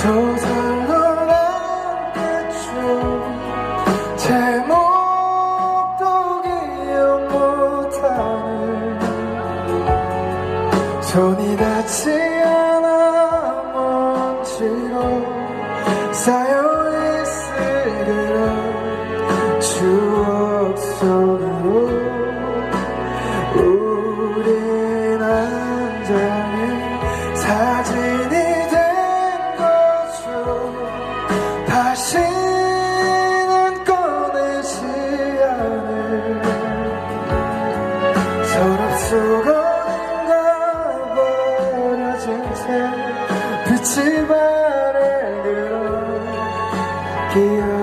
소설로 남겼죠 제목도 기억 못하는 손이 닿지 않아 먼지로 쌓여 있을 그런 추억 속으로 우린 한 장의 사진 다시는 꺼내지 않을 서랍 속 어딘가 버려진 새 빛이 바래 그런 기억